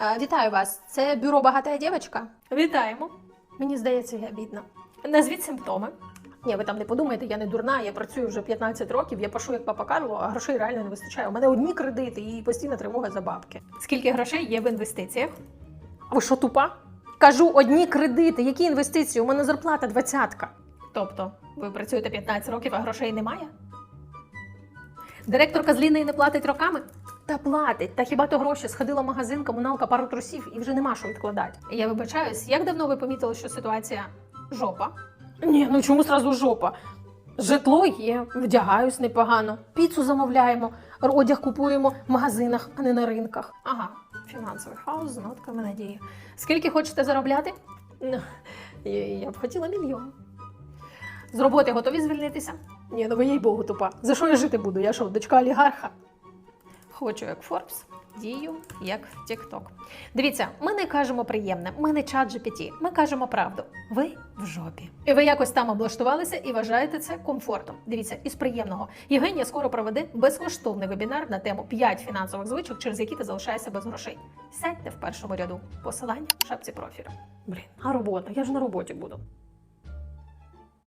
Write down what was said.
Вітаю вас. Це бюро багата дівчинка. Вітаємо. Мені здається, я бідна. Назвіть симптоми. Ні, ви там не подумайте, я не дурна, я працюю вже 15 років, я пашу як папа Карло, а грошей реально не вистачає. У мене одні кредити і постійна тривога за бабки. Скільки грошей є в інвестиціях? А ви що тупа? Кажу, одні кредити. Які інвестиції? У мене зарплата двадцятка. Тобто, ви працюєте 15 років, а грошей немає? Директорка з Лінеї не платить роками? Та платить. Та хіба то гроші сходила в магазин, комуналка, пару трусів і вже нема що відкладати. Я вибачаюсь, як давно ви помітили, що ситуація жопа? Ні, ну чому зразу жопа? Житло є, вдягаюсь непогано, піцу замовляємо, одяг купуємо в магазинах, а не на ринках. Ага, фінансовий хаос з нотками надії. Скільки хочете заробляти? Ну, Я, б хотіла мільйон. З роботи готові звільнитися? Ні, ну ви їй Богу тупа. За що я жити буду? Я що, дочка олігарха? Хочу як Forbes, дію як TikTok. Дивіться, ми не кажемо приємне, ми не чат GPT, ми кажемо правду. Ви в жопі. І ви якось там облаштувалися і вважаєте це комфортом. Дивіться, із приємного. Євгенія скоро проведе безкоштовний вебінар на тему 5 фінансових звичок, через які ти залишаєшся без грошей. Сядьте в першому ряду. Посилання в шапці профілю. Блін, а робота? Я ж на роботі буду.